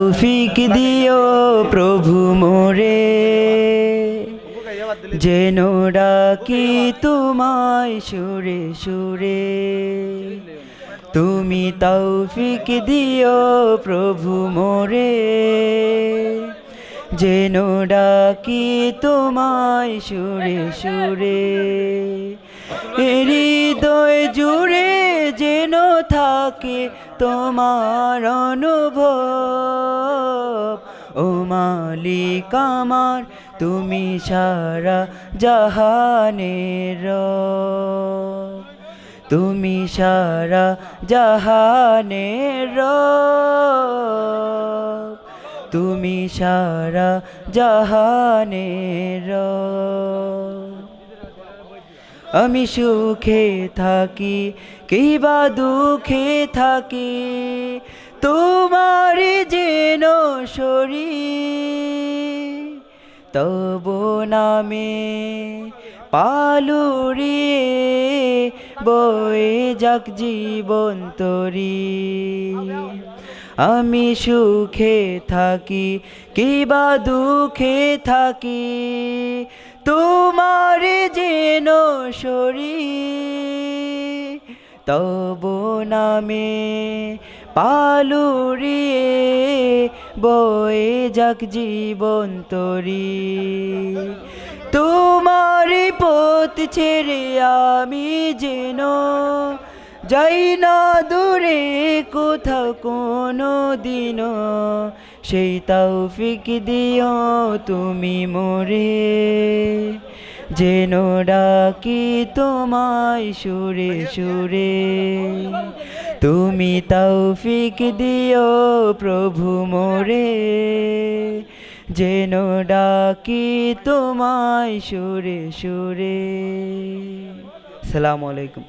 তৌফিক দিও প্রভু মোরে। যেন ডাকি তোমায় সুরে সুরে। তুমি তৌফিক দিও প্রভু মোরে। যেন ডাকি তোমায় সুরে সুরে। হৃদয় জুড়ে যেন থাকে তোমার অনুভব। ও মালিক আমার, তুমি সারা জাহানের। তুমি সারা জাহানের। তুমি সারা জাহানের। আমি সুখে থাকি, কিবা দুঃখে থাকি তোমার যেন শরীর তব নামে পালুরিয়ে বয়ে যাক জীবন তরি। আমি সুখে থাকি কিবা দুঃখে থাকি, তোমার যেন শরীর তব নামে পালুরিয়ে বয়ে যাক জীবন তরি। তোমার পথ ছেড়ে আমি যেন যাই না দূরে কোথাও কোনো দিনও সেই তৌফিক দিও তুমি মোরে। যেন ডাকি তোমায় সুরে সুরে। তুমি তৌফিক দিও প্রভু মোরে। যেন ডাকি তোমায় সুরে সুরে। সালামু আলাইকুম।